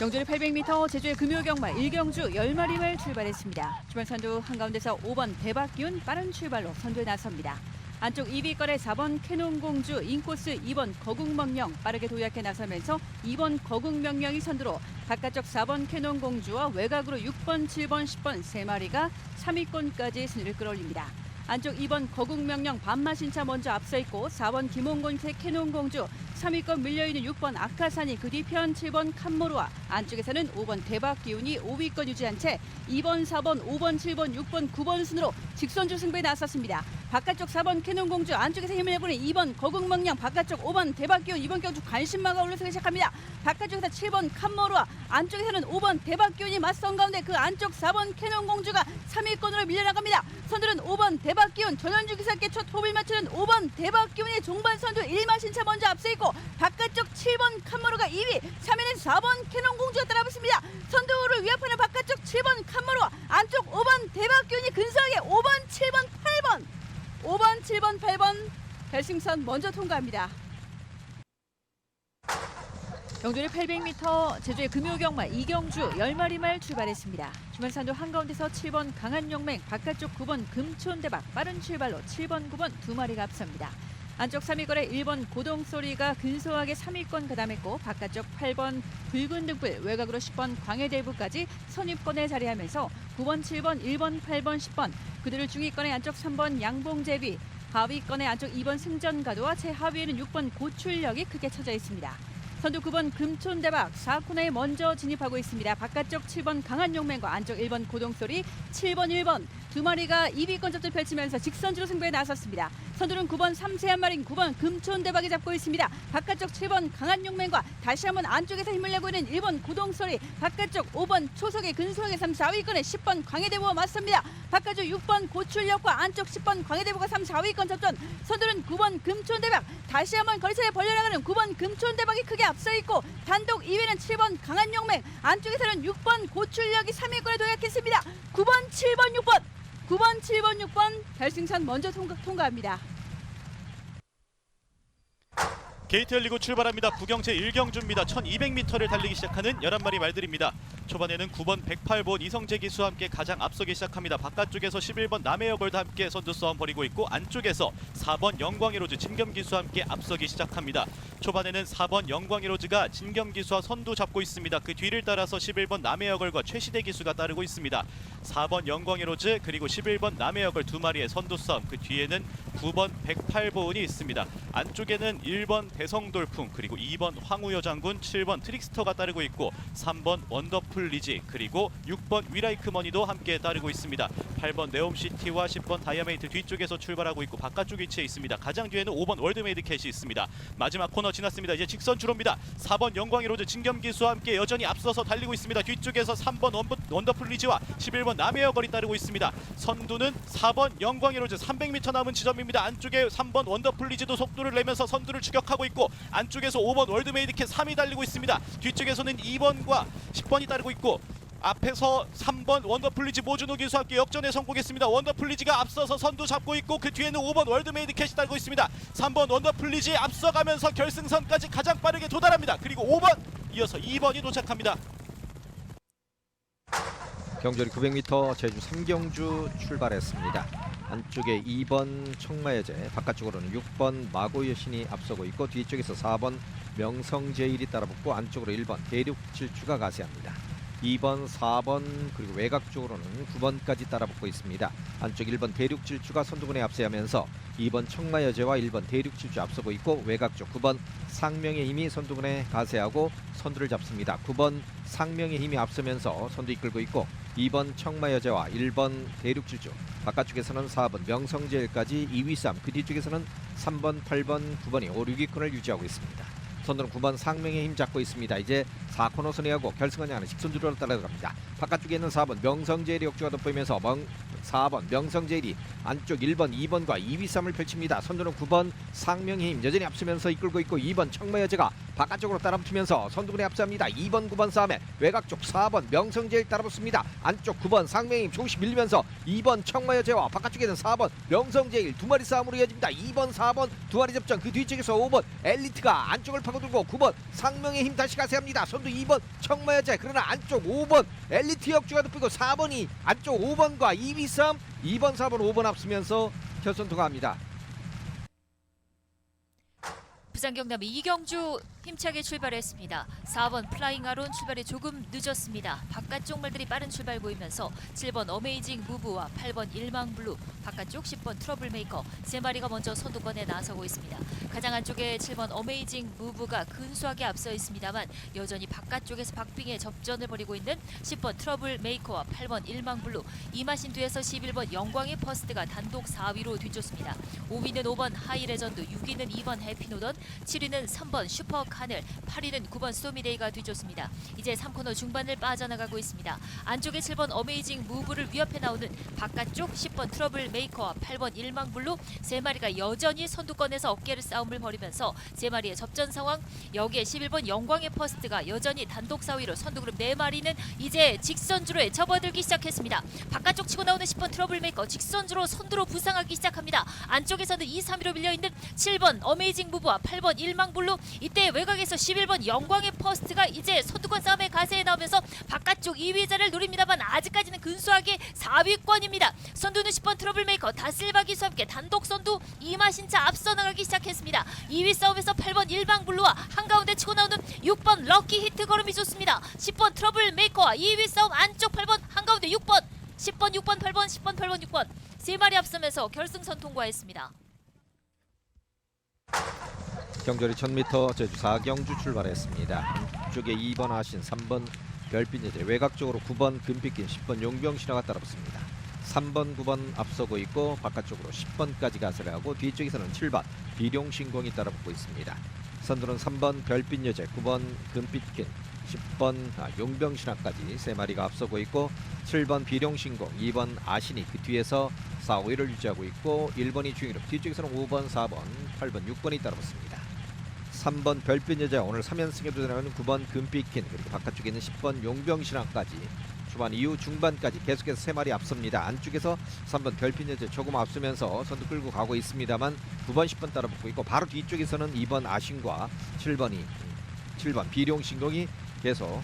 경주를 800m 제주의 금요 경마 1경주 10마리말 출발했습니다. 주말 선두 한가운데서 5번 대박기운 빠른 출발로 선두에 나섭니다. 안쪽 2위권의 4번 캐논공주 인코스 2번 거국명령 빠르게 도약해 나서면서 2번 거국명령이 선두로 바깥쪽 4번 캐논공주와 외곽으로 6번, 7번, 10번 세 마리가 3위권까지 순위를 끌어올립니다. 안쪽 2번 거국명령 반마신차 먼저 앞서 있고 4번 김홍곤색 캐논공주 3위권 밀려있는 6번 아카산이 그 뒤편 7번 칸모루와 안쪽에서는 5번 대박기운이 5위권 유지한 채 2번, 4번, 5번, 7번, 6번, 9번 순으로 직선주 승부에 나섰습니다. 바깥쪽 4번 캐논공주 안쪽에서 힘을 내보는 2번 거국명령 바깥쪽 5번 대박기운 이번 경주 관심마가 올라서기 시작합니다. 바깥쪽에서 7번 칸모루와 안쪽에서는 5번 대박기운이 맞선 가운데 그 안쪽 4번 캐논공주가 3위권으로 밀려나갑니다. 선두는 5번 대박기운 전현주 기사께 첫 호흡을 맞추는 5번 대박기운이 종반 선두 1마신차 먼저 앞서 있고 바깥쪽 7번 칸모루가 2위 3위는 4번 캐논공주가 따라붙습니다. 선두를 위협하는 바깥쪽 7번 칸모루와 안쪽 5번 대박기운이 근소하게 5번 7번 8번 5번 7번 8번 결승선 먼저 통과합니다. 경주를 800m 제주의 금요경마 이경주 10마리말 출발했습니다. 주말산도 한가운데서 7번 강한용맹 바깥쪽 9번 금촌대박 빠른 출발로 7번 9번 두 마리가 앞섭니다. 안쪽 3위권의 1번 고동소리가 근소하게 3위권 가담했고 바깥쪽 8번 붉은 등불 외곽으로 10번 광해대부까지 선입권에 자리하면서 9번 7번 1번 8번 10번 그들을 중위권의 안쪽 3번 양봉제비 하위권의 안쪽 2번 승전가도와 최하위에는 6번 고출력이 크게 쳐져 있습니다. 선두 9번 금촌대박 4코너에 먼저 진입하고 있습니다. 바깥쪽 7번 강한용맹과 안쪽 1번 고동소리 7번 1번 두 마리가 2위권 접전 펼치면서 직선주로 승부에 나섰습니다. 선두는 9번 삼세한 마린 9번 금촌대박이 잡고 있습니다. 바깥쪽 7번 강한용맹과 다시 한번 안쪽에서 힘을 내고 있는 1번 고동소리 바깥쪽 5번 초석의 근소하게 3, 4위권에 10번 광해대부와 맞섭니다. 바깥쪽 6번 고출력과 안쪽 10번 광해대부가 3, 4위권 접전 선두는 9번 금촌대박 다시 한번 거리차에 벌려나가는 9번 금촌대박이 크게 앞서 있고 단독 2위는 7번 강한용맹 안쪽에서는 6번 고출력이 3위권에 도약했습니다. 9번 7번 6번 9번 7번 6번 결승선 먼저 통과, 통과합니다. 게이트 열리고 출발합니다. 부경제 1경주입니다. 1200m를 달리기 시작하는 11마리 말들입니다. 초반에는 9번 108번 이성재 기수와 함께 가장 앞서기 시작합니다. 바깥쪽에서 11번 남해여걸도 함께 선두 싸움 벌이고 있고 안쪽에서 4번 영광의 로즈 진겸 기수와 함께 앞서기 시작합니다. 초반에는 4번 영광의 로즈가 진겸 기수와 선두 잡고 있습니다. 그 뒤를 따라서 11번 남해여걸과 최시대 기수가 따르고 있습니다. 4번 영광의 로즈 그리고 11번 남해여걸 두 마리의 선두 싸움 그 뒤에는 9번 108번이 있습니다. 안쪽에는 1번 대성돌풍 그리고 2번 황우여 장군 7번 트릭스터가 따르고 있고 3번 원더풀 리지 그리고 6번 위라이크 머니도 함께 따르고 있습니다. 8번 네옴시티와 10번 다이아메이트 뒤쪽에서 출발하고 있고 바깥쪽 위치에 있습니다. 가장 뒤에는 5번 월드메이드 캣이 있습니다. 마지막 코너 지났습니다. 이제 직선 주로입니다. 4번 영광의 로즈 진겸 기수와 함께 여전히 앞서서 달리고 있습니다. 뒤쪽에서 3번 원부, 원더풀 리지와 11번 남해여 거리 따르고 있습니다. 선두는 4번 영광의 로즈 300m 남은 지점입니다. 안쪽에 3번 원더풀 리지도 속도를 내면서 선두를 추격하고 있고 안쪽에서 5번 월드메이드 캣 3위 달리고 있습니다. 뒤쪽에서는 2번과 10번이 따르고 있고 앞에서 3번 원더플리지 모준호 기수와 함께 역전에 성공했습니다. 원더플리지가 앞서서 선두 잡고 있고 그 뒤에는 5번 월드메이드 캣이 따르고 있습니다. 3번 원더플리지 앞서가면서 결승선까지 가장 빠르게 도달합니다. 그리고 5번 이어서 2번이 도착합니다. 경주리 900m 제주 3경주 출발했습니다. 안쪽에 2번 청마여제, 바깥쪽으로는 6번 마고 여신이 앞서고 있고 뒤쪽에서 4번 명성제일이 따라붙고 안쪽으로 1번 대륙질주가 가세합니다. 2번, 4번 그리고 외곽 쪽으로는 9번까지 따라붙고 있습니다. 안쪽 1번 대륙질주가 선두군에 앞서하면서 2번 청마여제와 1번 대륙질주 앞서고 있고 외곽 쪽 9번 상명의 힘이 선두군에 가세하고 선두를 잡습니다. 9번 상명의 힘이 앞서면서 선두 이끌고 있고 2번 청마여제와 1번 대륙질주 바깥쪽에서는 4번 명성제일까지 2위 싸움 그 뒤쪽에서는 3번, 8번, 9번이 5, 6위권을 유지하고 있습니다. 선두는 9번 상명의 힘 잡고 있습니다. 이제 4코너 선회하고 결승선이 하는 직선주로로 따라갑니다. 바깥쪽에 있는 4번 명성제일이 역주가 돋보이면서 명, 4번 명성제일이 안쪽 1번, 2번과 2위 싸움을 펼칩니다. 선두는 9번 상명의 힘 여전히 앞서면서 이끌고 있고 2번 청마여제가 바깥쪽으로 따라붙으면서 선두군에 앞서합니다. 2번 9번 싸움에 외곽 쪽 4번 명성제일 따라붙습니다. 안쪽 9번 상명임 조금씩 밀리면서 2번 청마여제와 바깥쪽에는 4번 명성제일 두 마리 싸움으로 이어집니다. 2번 4번 두 마리 접전 그 뒤쪽에서 5번 엘리트가 안쪽을 파고들고 9번 상명의 힘 다시 가세합니다. 선두 2번 청마여제 그러나 안쪽 5번 엘리트 역주가 눕히고 4번이 안쪽 5번과 2위 싸움 2번 4번 5번 앞서면서 결선 통과합니다. 부산 경남 이경주 힘차게 출발했습니다. 4번 플라잉 아론 출발이 조금 늦었습니다. 바깥쪽 말들이 빠른 출발 보이면서 7번 어메이징 무브와 8번 일망블루, 바깥쪽 10번 트러블 메이커 세 마리가 먼저 선두권에 나서고 있습니다. 가장 안쪽에 7번 어메이징 무브가 근소하게 앞서 있습니다만 여전히 바깥쪽에서 박빙의 접전을 벌이고 있는 10번 트러블 메이커와 8번 일망블루 이마신 뒤에서 11번 영광의 퍼스트가 단독 4위로 뒤쫓습니다. 5위는 5번 하이레전드, 6위는 2번 해피노던, 7위는 3번 슈퍼 카넬, 8위는 9번 소미데이가 뒤쫓습니다. 이제 3코너 중반을 빠져나가고 있습니다. 안쪽에 7번 어메이징 무브를 위협해 나오는 바깥쪽 10번 트러블 메이커와 8번 일망블루 세 마리가 여전히 선두권에서 어깨를 싸움을 벌이면서 세 마리의 접전 상황 여기에 11번 영광의 퍼스트가 여전히 단독 4위로 선두 그룹 네 마리는 이제 직선주로에 접어들기 시작했습니다. 바깥쪽 치고 나오는 10번 트러블 메이커 직선주로 선두로 부상하기 시작합니다. 안쪽에서는 2, 3위로 밀려 있는 7번 어메이징 무브와 8번 일망블루 이때 외곽에서 11번 영광의 퍼스트가 이제 선두권 싸움의 가세에 나오면서 바깥쪽 2위 자를 노립니다만 아직까지는 근소하게 4위권입니다. 선두는 10번 트러블메이커 다실바 기수와 함께 단독 선두 이마신차 앞서 나가기 시작했습니다. 2위 싸움에서 8번 일방블루와 한가운데 치고 나오는 6번 럭키 히트 걸음이 좋습니다. 10번 트러블메이커와 2위 싸움 안쪽 8번 한가운데 6번 10번 6번 8번 10번 8번 6번 세 마리 앞서면서 결승선 통과했습니다. 경절이 1000m 제주 4경주 출발했습니다. 안쪽에 2번 하신 3번 별빛 여제 외곽 쪽으로 9번 금빛긴 10번 용병 신화가 따라붙습니다. 3번 9번 앞서고 있고 바깥쪽으로 10번까지 가세를 하고 뒤쪽에서는 7번 비룡신공이 따라붙고 있습니다. 선두는 3번 별빛 여제 9번 금빛긴 10번 아, 용병 신화까지 세 마리가 앞서고 있고 7번 비룡신공 2번 아신이 그 뒤에서 4, 5위를 유지하고 있고 1번이 중위로 뒤쪽에서는 5번, 4번, 8번, 6번이 따라붙습니다. 3번 별빛 여자 오늘 3연승에 도전하는 9번 금빛킨 그리고 바깥쪽에 있는 10번 용병신앙까지 초반 이후 중반까지 계속해서 세 마리 앞섭니다. 안쪽에서 3번 별빛 여자 조금 앞서면서 선두 끌고 가고 있습니다만 9번 10번 따라붙고 있고 바로 뒤쪽에서는 2번 아신과 7번이 7번 비룡신공이 계속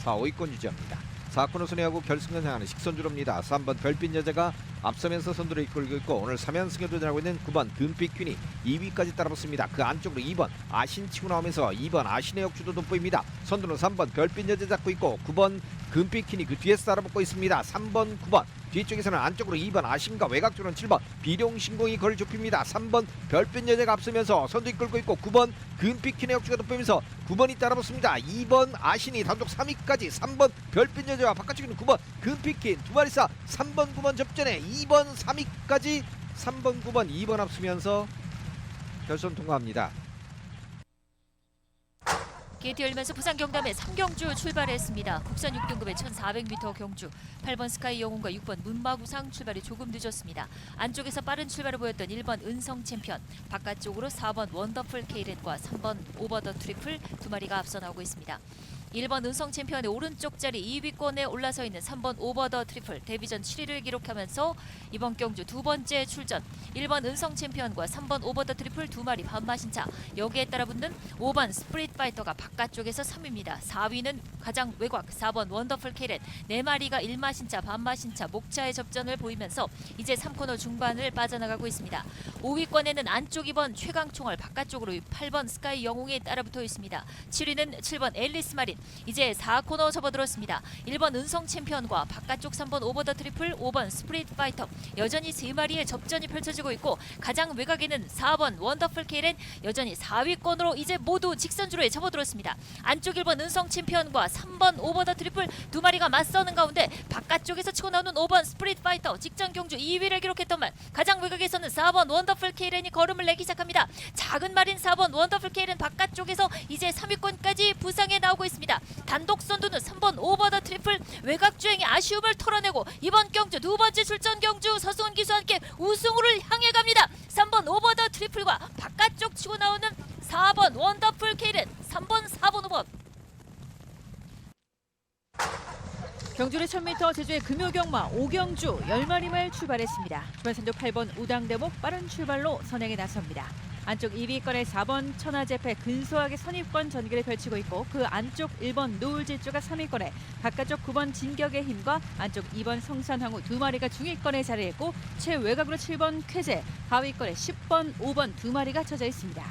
4, 5위권 유지합니다. 4코너 순회하고 결승전 향하는 식선주로입니다. 3번 별빛 여자가 앞서면서 선두를 이끌고 있고 오늘 3연승에 도전하고 있는 9번 금빛 퀸이 2위까지 따라붙습니다. 그 안쪽으로 2번 아신 치고 나오면서 2번 아신의 역주도 돋보입니다. 선두는 3번 별빛 여자 잡고 있고 9번 금빛 퀸이 그 뒤에서 따라붙고 있습니다. 3번 9번 뒤쪽에서는 안쪽으로 2번 아신과 외곽 쪽으로는 7번 비룡신공이 거리를 좁힙니다. 3번 별빛 여자가 앞서면서 선두 이끌고 있고 9번 금빛 퀸의 역주가 돋보이면서 9번이 따라붙습니다. 2번 아신이 단독 3위까지 3번 별빛 여자와 바깥쪽에 있는 9번 금빛 퀸 두 마리 싸 3번 9번 접전에 2번 3위까지 3번 9번 2번 앞서면서 결선 통과합니다. 게이트 열면서 부산 경남의 3경주 출발했습니다. 국산 6등급의 1400m 경주 8번 스카이 영웅과 6번 문마구상 출발이 조금 늦었습니다. 안쪽에서 빠른 출발을 보였던 1번 은성 챔피언 바깥쪽으로 4번 원더풀 케이렌과 3번 오버 더 트리플 두 마리가 앞서 나오고 있습니다. 1번 은성 챔피언의 오른쪽 자리 2위권에 올라서 있는 3번 오버 더 트리플 데뷔전 7위를 기록하면서 이번 경주 두 번째 출전 1번 은성 챔피언과 3번 오버 더 트리플 두 마리 반마신 차 여기에 따라 붙는 5번 스프릿 파이터가 바깥쪽에서 3위입니다. 4위는 가장 외곽 4번 원더풀 캐렛 네 마리가 1마신 차 반마신 차 목차의 접전을 보이면서 이제 3코너 중반을 빠져나가고 있습니다. 5위권에는 안쪽 2번 최강총알 바깥쪽으로 8번 스카이 영웅이 따라붙어 있습니다. 7위는 7번 앨리스 마린 이제 4코너 접어들었습니다. 1번 은성 챔피언과 바깥쪽 3번 오버 더 트리플 5번 스프릿 파이터 여전히 세 마리의 접전이 펼쳐지고 있고 가장 외곽에는 4번 원더풀 케일은 여전히 4위권으로 이제 모두 직선주로에 접어들었습니다. 안쪽 1번 은성 챔피언과 3번 오버 더 트리플 두 마리가 맞서는 가운데 바깥쪽에서 치고 나오는 5번 스프릿 파이터 직전 경주 2위를 기록했던만 가장 외곽에서는 4번 원더풀 케일은이 걸음을 내기 시작합니다. 작은 말인 4번 원더풀 케일은 바깥쪽에서 이제 3위권까지 부상에 나오고 있습니다. 있습니다. 단독 선두는 3번 오버더 트리플 외곽 주행이 아쉬움을 털어내고 이번 경주 두 번째 출전 경주 서승훈 기수와 함께 우승우를 향해 갑니다. 3번 오버더 트리플과 바깥쪽 치고 나오는 4번 원더풀 케이렌 3번 4번 5번 경주의 1000m 제주의 금요경마 오경주 10마리 말 출발했습니다. 주변 선두 8번 우당대목 빠른 출발로 선행에 나섭니다. 안쪽 2위권의 4번 천하제패 근소하게 선입권 전개를 펼치고 있고 그 안쪽 1번 노을질주가 3위권에 바깥쪽 9번 진격의 힘과 안쪽 2번 성산황후 두 마리가 중위권에 자리했고 최외곽으로 7번 쾌제 하위권에 10번 5번 두 마리가 쳐져 있습니다.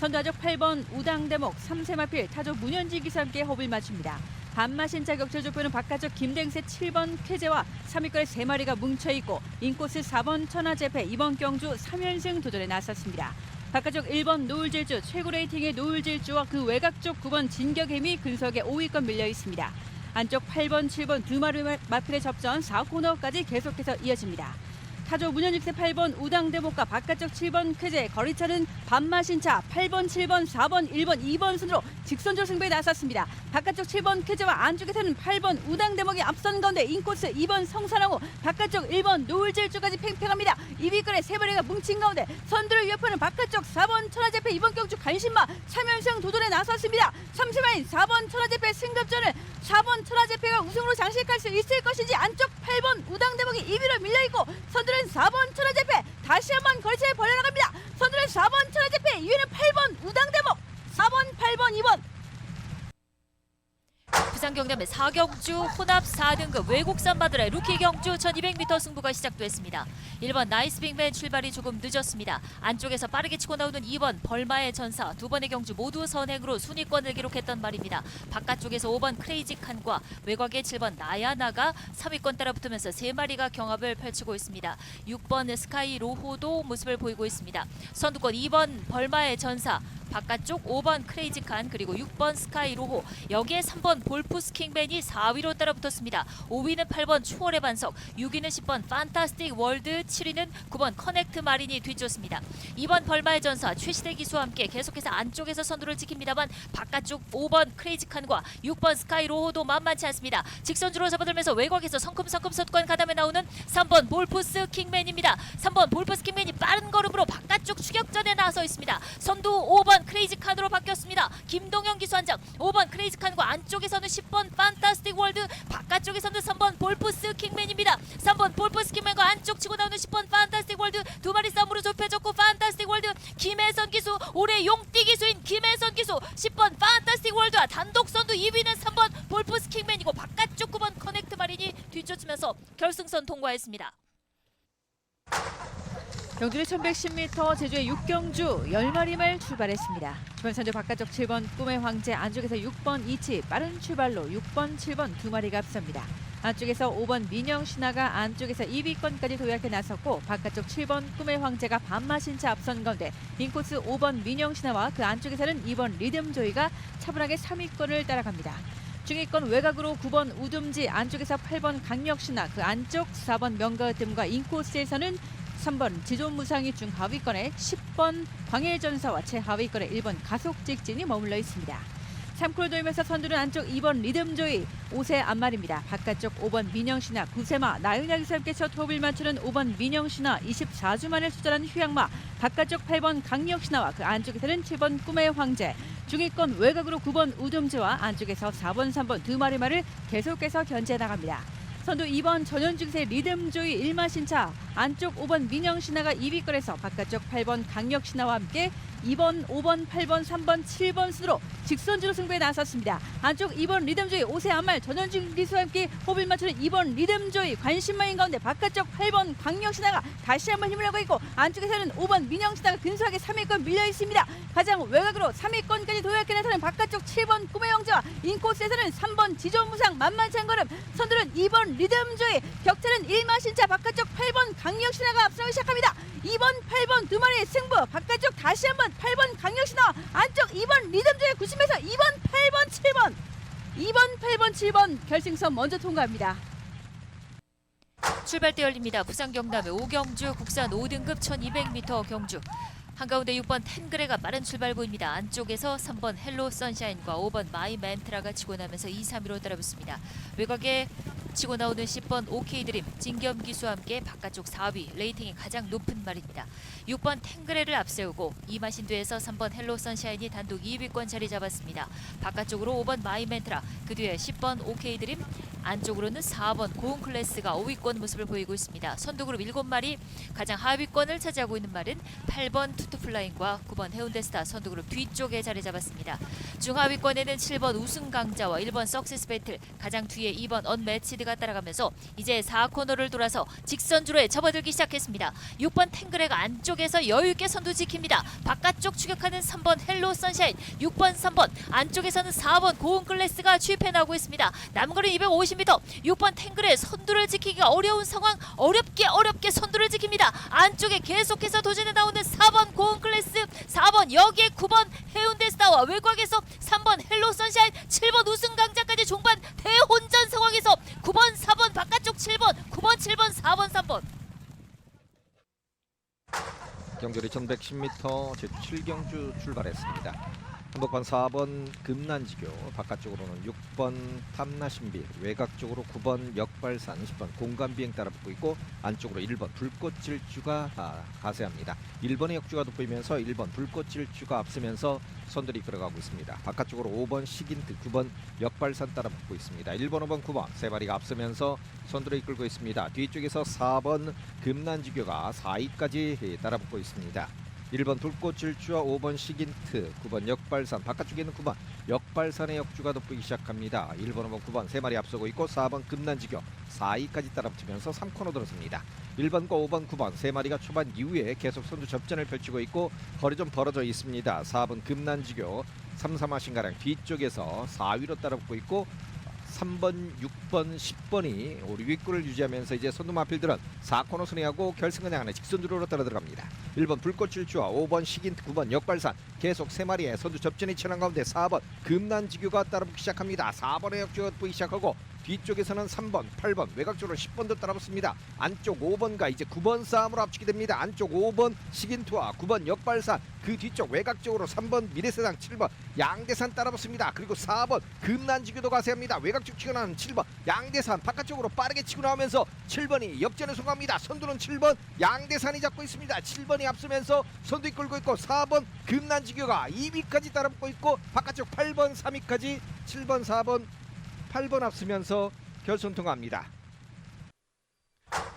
선두아적 8번 우당대목 3세마필 타조 문현지 기사 함께 호흡을 맞춥니다. 반마신 자 격철 족보는 바깥쪽 김댕세 7번 쾌제와 3위권에 3마리가 뭉쳐있고 인코스 4번 천하제패 2번 경주 3연승 도전에 나섰습니다. 바깥쪽 1번 노을질주 최고 레이팅의 노을질주와 그 외곽 쪽 9번 진격햄이 근석에 5위권 밀려 있습니다. 안쪽 8번, 7번 두 마리 마필의 접전 4코너까지 계속해서 이어집니다. 타조 문현직세 8번 우당대목과 바깥쪽 7번 쾌제 거리차는 반마신차 8번, 7번, 4번, 1번, 2번 순으로 직선조 승부에 나섰습니다. 바깥쪽 7번 쾌제와 안쪽에 서는 8번 우당대목이 앞선 가운데 인코스 2번 성산하고 바깥쪽 1번 노을질주까지 팽팽합니다. 2위권에 세 마리가 뭉친 가운데 선두를 위협하는 바깥쪽 4번 천하제패 2번 경주 간신마 3연승 도전에 나섰습니다. 3세마인 4번 천하제패 승급전을 4번 천하제패가 우승으로 장식할 수 있을 것인지 안쪽 8번 우당대목이 2위로 밀려있고 선두 는 4번 천하제패 다시 한번 거리차에 벌려나갑니다. 선두는 4번 천하제패 2위는 8번 우당대목. 4번 8번 2번 부산 경남의 4경주 혼합 4등급 외국산 마드라의 루키 경주 1200m 승부가 시작됐습니다. 1번 나이스 빅맨 출발이 조금 늦었습니다. 안쪽에서 빠르게 치고 나오는 2번 벌마의 전사 두 번의 경주 모두 선행으로 순위권을 기록했던 말입니다. 바깥쪽에서 5번 크레이지 칸과 외곽의 7번 나야나가 3위권 따라붙으면서 세 마리가 경합을 펼치고 있습니다. 6번 스카이 로호도 모습을 보이고 있습니다. 선두권 2번 벌마의 전사 바깥쪽 5번 크레이지 칸 그리고 6번 스카이 로호 여기에 3번 볼푸스 킹맨이 4위로 따라붙었습니다. 5위는 8번 추월의 반석 6위는 10번 판타스틱 월드 7위는 9번 커넥트 마린이 뒤쫓습니다. 2번 벌마의 전사 최시대 기수와 함께 계속해서 안쪽에서 선두를 지킵니다만 바깥쪽 5번 크레이지 칸과 6번 스카이 로호도 만만치 않습니다. 직선주로 접어들면서 외곽에서 성큼성큼 섰권 가담에 나오는 3번 볼푸스 킹맨입니다. 3번 볼푸스 킹맨이 빠른 걸음으로 바깥쪽 추격전에 나서 있습니다. 선두 5번 크레이지 칸으로 바뀌었습니다. 김동현 기수 한장 5번 크레이지 칸과 안쪽에서는 10번 판타스틱 월드 바깥쪽에서는 3번 볼푸스 킹맨입니다. 3번 볼푸스 킹맨과 안쪽 치고 나오는 10번 판타스틱 월드 두 마리 싸움으로 좁혀졌고 판타스틱 월드 김혜선 기수 올해 용띠 기수인 김혜선 기수 10번 판타스틱 월드와 단독 선두 2위는 3번 볼푸스 킹맨이고 바깥쪽 9번 커넥트 마린이 뒤쫓으면서 결승선 통과했습니다. 경주의 1110m 제주의 육경주 10마리 말 출발했습니다. 주변 선두 바깥쪽 7번 꿈의 황제 안쪽에서 6번 이치 빠른 출발로 6번 7번 두 마리가 앞섭니다. 안쪽에서 5번 민영 신화가 안쪽에서 2위권까지 도약해 나섰고 바깥쪽 7번 꿈의 황제가 반마신 차 앞선 가운데 인코스 5번 민영 신화와 그 안쪽에서는 2번 리듬 조이가 차분하게 3위권을 따라갑니다. 중위권 외곽으로 9번 우둠지 안쪽에서 8번 강력신화 그 안쪽 4번 명가뜸과 인코스에서는 3번 지존무상이 중하위권에 10번 광해전사와 최하위권에 1번 가속직진이 머물러 있습니다. 3코를 돌면서 선두는 안쪽 2번 리듬조이 5세 앞말입니다. 바깥쪽 5번 민영신화 9세마 나윤약이서 함께 첫 호흡을 맞추는 5번 민영신화 24주 만에 수절한 휴양마 바깥쪽 8번 강력신화와 그 안쪽에 서는 7번 꿈의 황제 중위권 외곽으로 9번 우dum지와 안쪽에서 4번 3번 두 마리 말을 계속해서 견제 나갑니다. 선두 2번 전현중세 리듬조이 1마 신차 안쪽 5번 민영 신화가 2위권에서 바깥쪽 8번 강력 신화와 함께 2번, 5번, 8번, 3번, 7번 순으로 직선주로 승부에 나섰습니다. 안쪽 2번 리듬조이 5세 안말 전현중 기수와 함께 호흡을 맞추는 2번 리듬조이 관심마인 가운데 바깥쪽 8번 강력신화가 다시 한번 힘을 내고 있고 안쪽에서는 5번 민영신화가 근소하게 3위권 밀려 있습니다. 가장 외곽으로 3위권까지 도약해 나서는 바깥쪽 7번 꿈의 영재와 인코스에서는 3번 지존무상 만만치 않은 걸음 선두는 2번 리듬조이 격차는 1마신차 바깥쪽 8번 강력신화가 앞서기 시작합니다. 2번, 8번 두 마리의 승부 바깥쪽 다시 한번 8번 강력신화 안쪽 2번 리듬조의 90에서 2번, 8번, 7번 2번, 8번, 7번 결승선 먼저 통과합니다. 출발대 열립니다. 부산 경남의 오경주 국산 5등급 1200m 경주. 한가운데 6번 텐그레가 빠른 출발 보입니다. 안쪽에서 3번 헬로 선샤인과 5번 마이 멘트라가 치고 나면서 2, 3위로 따라붙습니다. 외곽에 치고 나오는 10번 OK 드림 진겸 기수와 함께 바깥쪽 4위 레이팅이 가장 높은 말입니다. 6번 탱그레를 앞세우고 이마신도에서 3번 헬로 선샤인이 단독 2위권 자리 잡았습니다. 바깥쪽으로 5번 마이 멘트라 그 뒤에 10번 OK 드림 안쪽으로는 4번 고운 클래스가 5위권 모습을 보이고 있습니다. 선두 그룹 7마리 가장 하위권을 차지하고 있는 말은 8번 투투플라잉과 9번 해운대스타 선두 그룹 뒤쪽에 자리 잡았습니다. 중하위권에는 7번 우승 강자와 1번 석세스 배틀 가장 뒤에 2번 언매치드가 따라가면서 이제 4코너를 돌아서 직선주로에 접어들기 시작했습니다. 6번 탱그레가 안쪽에서 여유 있게 선두 지킵니다. 바깥쪽 추격하는 3번 헬로 선샤인, 6번 3번 안쪽에서는 4번 고운 클래스가 추입해 나오고 있습니다. 남거리 250m 6번 탱그레 선두를 지키기가 어려운 상황 어렵게 어렵게 선두를 지킵니다. 안쪽에 계속해서 도전해 나오는 4번 고운 클래스 4번 여기에 9번 해운대스타와 외곽에서 3번 헬로 선샤인 7번 우승 강자까지 종반 대혼전 상황에서 9번 4번 바깥쪽 7번 9번 7번 4번 3번 경주리 1110m 제주 7경주 출발했습니다. 한복판 4번 금난지교 바깥쪽으로는 6번 탐나신비 외곽 쪽으로 9번 역발산 10번 공간비행 따라 붙고 있고 안쪽으로 1번 불꽃질주가 아, 가세합니다. 1번의 역주가 돋보이면서 1번 불꽃질주가 앞서면서 선들이 이끌어가고 있습니다. 바깥쪽으로 5번 시긴트 9번 역발산 따라 붙고 있습니다. 1번 5번 9번 세 마리가 앞서면서 선두를 이끌고 있습니다. 뒤쪽에서 4번 금난지교가 4위까지 따라 붙고 있습니다. 1번 불꽃 질주와 5번 시긴트, 9번 역발산, 바깥쪽에 있는 9번 역발산의 역주가 돋보이기 시작합니다. 1번, 5번, 9번 세 마리 앞서고 있고 4번 금난지교 4위까지 따라붙으면서 3코너 들어섭니다. 1번과 5번, 9번 세 마리가 초반 이후에 계속 선두 접전을 펼치고 있고 거리 좀 벌어져 있습니다. 4번 금난지교 3, 3하신가량 뒤쪽에서 4위로 따라붙고 있고 3번, 6번, 10번이 우리 윗골을 유지하면서 이제 선두 마필들은 4코너 순회하고 결승을 향해 직선 주로로 따라 들어갑니다. 1번 불꽃질주와 5번 시긴트, 9번 역발산 계속 세 마리의 선두 접전이 치는 가운데 4번 금난지교가 따라붙기 시작합니다. 4번의 역주가 보이기 시작하고 뒤쪽에서는 3번, 8번, 외곽쪽으로 10번도 따라붙습니다. 안쪽 5번과 이제 9번 싸움으로 합치게 됩니다. 안쪽 5번 시긴트와 9번 역발산 그 뒤쪽 외곽 쪽으로 3번 미래세상 7번 양대산 따라붙습니다. 그리고 4번 금난지교도 가세합니다. 외곽 쪽 치고 나는 7번 양대산 바깥쪽으로 빠르게 치고 나오면서 7번이 역전에 성공합니다. 선두는 7번 양대산이 잡고 있습니다. 7번이 앞서면서 선두 이끌고 있고 4번 금난지교가 2위까지 따라붙고 있고 바깥쪽 8번 3위까지 7번 4번 8번 앞서면서 결선 통과합니다.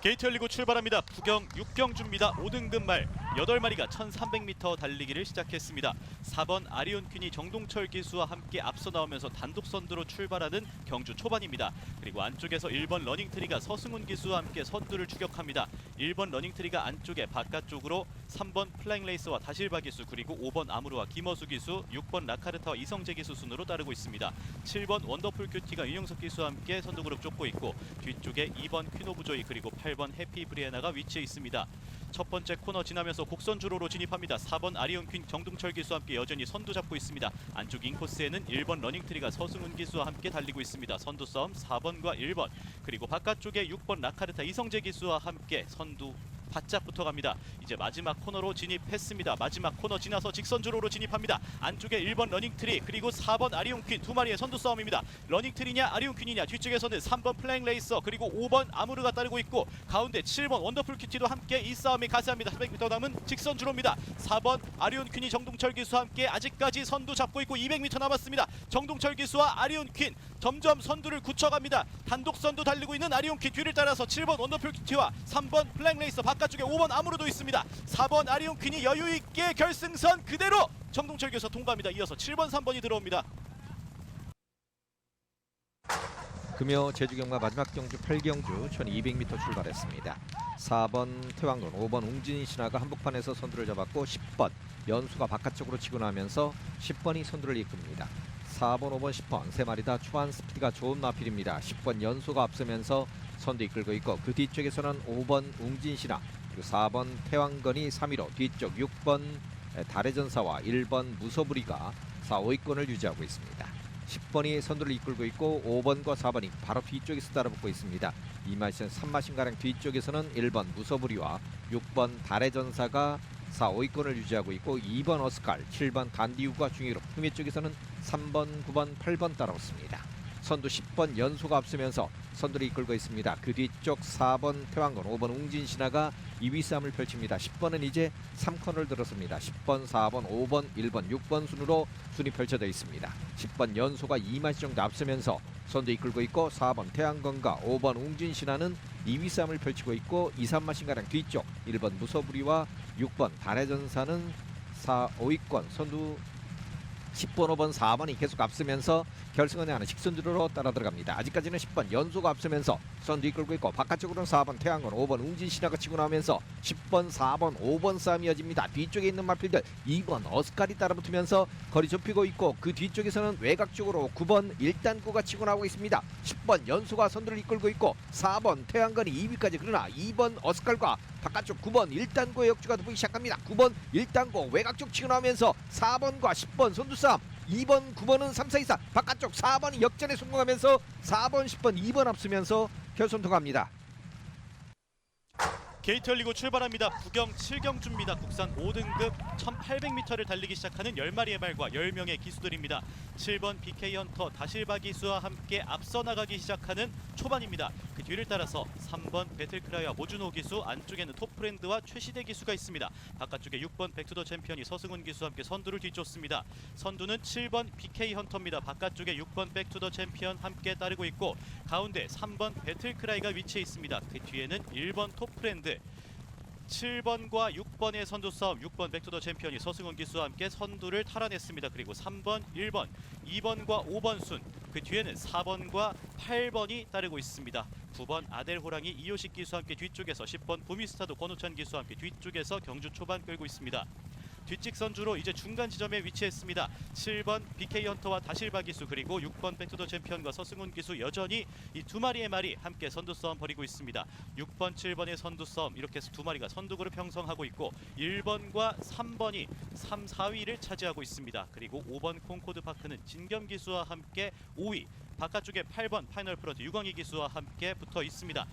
게이트 열리고 출발합니다. 부경 6경주입니다. 5등급 말 8마리가 1300m 달리기를 시작했습니다. 4번 아리온 퀸이 정동철 기수와 함께 앞서 나오면서 단독 선두로 출발하는 경주 초반입니다. 그리고 안쪽에서 1번 러닝트리가 서승훈 기수와 함께 선두를 추격합니다. 1번 러닝트리가 안쪽에 바깥쪽으로 3번 플라잉 레이스와 다실바 기수 그리고 5번 아무르와 김어수 기수 6번 라카르타와 이성재 기수 순으로 따르고 있습니다. 7번 원더풀 큐티가 윤영석 기수와 함께 선두 그룹 쫓고 있고 뒤쪽에 2번 퀸 오브 조이 그리고 8번 해피 브리에나가 위치해 있습니다. 첫 번째 코너 지나면서 곡선 주로로 진입합니다. 4번 아리온 퀸 정동철 기수와 함께 여전히 선두 잡고 있습니다. 안쪽 인코스에는 1번 러닝트리가 서승훈 기수와 함께 달리고 있습니다. 선두 싸움 4번과 1번 그리고 바깥쪽에 6번 라카르타 이성재 기수와 함께 선두 바짝 붙어갑니다. 이제 마지막 코너로 진입했습니다. 마지막 코너 지나서 직선 주로로 진입합니다. 안쪽에 1번 러닝트리 그리고 4번 아리온 퀸두 마리의 선두 싸움입니다. 러닝트리냐 아리온 퀸이냐 뒤쪽에서는 3번 플랭 레이서 그리고 5번 아무르가 따르고 있고 가운데 7번 원더풀 큐티도 함께 이 싸움이 가세합니다. 300m 남은 직선 주로입니다. 4번 아리온 퀸이 정동철 기수와 함께 아직까지 선두 잡고 있고 200m 남았습니다. 정동철 기수와 아리온 퀸 점점 선두를 굳혀갑니다. 단독 선두 달리고 있는 아리온 퀸 뒤를 따라서 7번 원더풀 큐티와 3번 플랭 레이서 바깥쪽에 5번 아무르도 있습니다. 4번 아리온 퀸이 여유 있게 결승선 그대로 정동철 기수 통과합니다. 이어서 7번 3번이 들어옵니다. 금요 제주경마 마지막 경주 8경주 1200m 출발했습니다. 4번 태왕군, 5번 웅진 신화가 한복판에서 선두를 잡았고 10번 연수가 바깥쪽으로 치고 나면서 10번이 선두를 이끕니다. 4번, 5번, 10번 세 마리 다 초반 스피드가 좋은 마필입니다. 10번 연수가 앞서면서 선두 이끌고 있고 그 뒤쪽에서는 5번 웅진 신화 그리고 4번 태왕건이 3위로 뒤쪽 6번 달의 전사와 1번 무소부리가 4, 5위권을 유지하고 있습니다. 10번이 선두를 이끌고 있고 5번과 4번이 바로 뒤쪽에서 따라붙고 있습니다. 이마신 3마신가량 뒤쪽에서는 1번 무서부리와 6번 달의 전사가 4, 5위권을 유지하고 있고 2번 어스칼, 7번 단디우가 중위로 흠의 쪽에서는 3번, 9번, 8번 따라왔습니다. 선두 10번 연소가 앞서면서 선두를 이끌고 있습니다. 그 뒤쪽 4번 태왕건, 5번 웅진신화가 2위 싸움을 펼칩니다. 10번은 이제 3코너를 들었습니다. 10번, 4번, 5번, 1번, 6번 순으로 순위 펼쳐져 있습니다. 10번 연소가 2마시 정도 앞서면서 선두 이끌고 있고 4번 태양건과 5번 웅진신화는 2위 싸움을 펼치고 있고 2, 3마신가량 뒤쪽 1번 무서부리와 6번 달해전사는 4, 5위권 선두 10번, 5번, 4번이 계속 앞서면서 결승선에 하는 직선주로 따라 들어갑니다. 아직까지는 10번 연소가 앞서면서 선두 이끌고 있고 바깥쪽으로는 4번 태양건, 5번 웅진 신화가 치고 나오면서 10번, 4번, 5번 싸움이 이어집니다. 뒤쪽에 있는 마필들 2번 어스칼이 따라붙으면서 거리 좁히고 있고 그 뒤쪽에서는 외곽 쪽으로 9번 일단구가 치고 나오고 있습니다. 10번 연소가 선두를 이끌고 있고 4번 태양건이 2위까지 그러나 2번 어스칼과 바깥쪽 9번 일단구의 역주가 보기 시작합니다. 9번 일단구 외곽 쪽 치고 나오면서 4번과 10번 선두 싸움 2번 9번은 3, 4, 2, 4 바깥쪽 4번이 역전에 성공하면서 4번 10번 2번 앞서면서 결선 통합니다. 게이트 열리고 출발합니다. 구경 7경주입니다. 국산 5등급 1800m를 달리기 시작하는 10마리의 말과 10명의 기수들입니다. 7번 BK 헌터 다실바 기수와 함께 앞서 나가기 시작하는 초반입니다. 그 뒤를 따라서 3번 배틀크라이와 모준호 기수, 안쪽에는 톱프렌드와 최시대 기수가 있습니다. 바깥쪽에 6번 백투더 챔피언이 서승훈 기수와 함께 선두를 뒤쫓습니다. 선두는 7번 BK 헌터입니다. 바깥쪽에 6번 백투더 챔피언 함께 따르고 있고 가운데 3번 배틀크라이가 위치해 있습니다. 그 뒤에는 1번 톱프렌드 7번과 6번의 선두 싸움 6번 백투더 챔피언이 서승훈 기수와 함께 선두를 탈환했습니다. 그리고 3번, 1번, 2번과 5번 순, 그 뒤에는 4번과 8번이 따르고 있습니다. 9번 아델 호랑이 이효식 기수와 함께 뒤쪽에서 10번 부미스타도 권우찬 기수와 함께 뒤쪽에서 경주 초반 끌고 있습니다. 뒷직선 주로 이제 중간 지점에 위치했습니다. 7번 BK 헌터와 다실바 기수 그리고 6번 백투더 챔피언과 서승훈 기수 여전히 이 두 마리의 말이 함께 선두 싸움 벌이고 있습니다. 6번, 7번의 선두 싸움 이렇게 해서 두 마리가 선두 그룹 형성하고 있고 1번과 3번이 3, 4위를 차지하고 있습니다. 그리고 5번 콩코드 파크는 진겸 기수와 함께 5위 바깥쪽에 8번 파이널 프런트 유광희 기수와 함께 붙어 있습니다.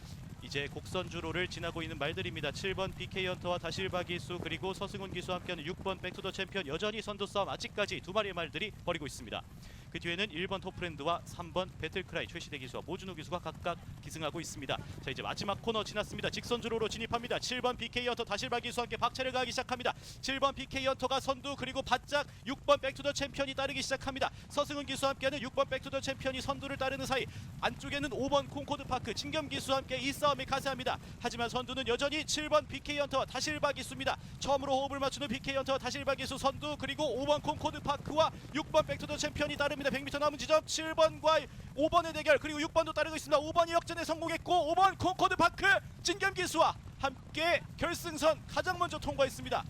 이제 곡선 주로를 지나고 있는 말들입니다. 7번 BK 헌터와 다실바 기수 그리고 서승훈 기수와 함께하는 6번 백투더 챔피언 여전히 선두 싸움 아직까지 두 마리의 말들이 벌이고 있습니다. 그 뒤에는 1번 토프랜드와 3번 배틀크라이 최시대 기수와 모준호 기수가 각각 기승하고 있습니다. 자 이제 마지막 코너 지났습니다. 직선 주로로 진입합니다. 7번 BK 헌터 다실바 기수와 함께 박차를 가하기 시작합니다. 7번 BK 헌터가 선두 그리고 바짝 6번 백투더 챔피언이 따르기 시작합니다. 서승훈 기수와 함께하는 6번 백투더 챔피언이 선두를 따르는 사이 안쪽에는 5번 콩코드 파크 진겸 기수와 함께 이 싸움이 가세합니다. 하지만 선두는 여전히 7번 BK 헌터와 다실바 기수입니다. 처음으로 호흡을 맞추는 BK 헌터와 다실바 기수 선두 그리고 5번 콩코드 파크와 6번 백투더 챔피언이 따 릅니다. 100m 남은 지점 7번과 5번의 대결 그리고 6번도 따르고 있습니다. 5번이 역전에 성공했고 5번 콩코드 파크 진겸 기수와 함께 결승선 가장 먼저 통과했습니다.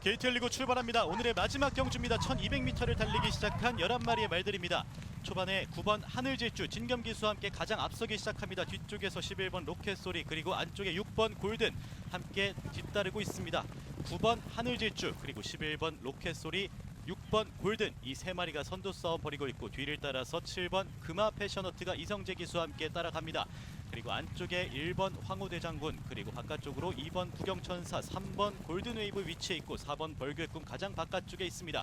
게이트 열리고 출발합니다. 오늘의 마지막 경주입니다. 1200m를 달리기 시작한 11마리의 말들입니다. 초반에 9번 하늘질주 진겸 기수와 함께 가장 앞서기 시작합니다. 뒤쪽에서 11번 로켓 소리 그리고 안쪽에 6번 골든 함께 뒤따르고 있습니다. 9번 하늘질주 그리고 11번 로켓 소리 6번 골든 이 세 마리가 선두 싸움 벌이고 있고 뒤를 따라서 7번 금화 패셔너트가 이성재 기수와 함께 따라갑니다. 그리고 안쪽에 1번 황후대장군 그리고 바깥쪽으로 2번 구경천사 3번 골든웨이브 위치해 있고 4번 벌교의 꿈 가장 바깥쪽에 있습니다.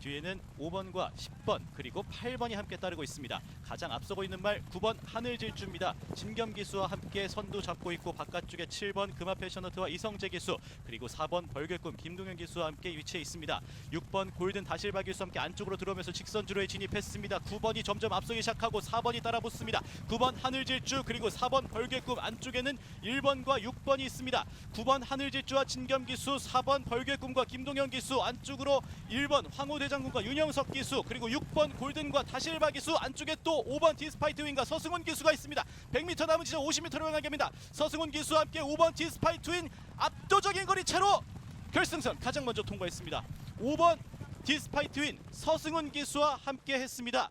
뒤에는 5번과 10번 그리고 8번이 함께 따르고 있습니다. 가장 앞서고 있는 말 9번 하늘질주입니다. 진겸 기수와 함께 선두 잡고 있고 바깥쪽에 7번 금화 패셔너트와 이성재 기수 그리고 4번 벌교의 꿈 김동현 기수와 함께 위치해 있습니다. 6번 골든 다실바 기수와 함께 안쪽으로 들어오면서 직선주로에 진입했습니다. 9번이 점점 앞서기 시작하고 4번이 따라붙습니다. 9번 하늘질주 그리고 4번 벌교의 꿈 안쪽에는 1번과 6번이 있습니다. 9번 하늘질주와 진겸 기수 4번 벌교의 꿈과 김동현 기수 안쪽으로 1번 황호대장군과 윤영석 기수 그리고 6번 골든과 다실바 기수 안쪽에 또 5번 디스파이트 윈과 서승훈 기수가 있습니다. 100m 남은 지점 50m를 향하게 합니다. 서승훈 기수와 함께 5번 디스파이트 윈 압도적인 거리 차로 결승선 가장 먼저 통과했습니다. 5번 디스파이트 윈 서승훈 기수와 함께 했습니다.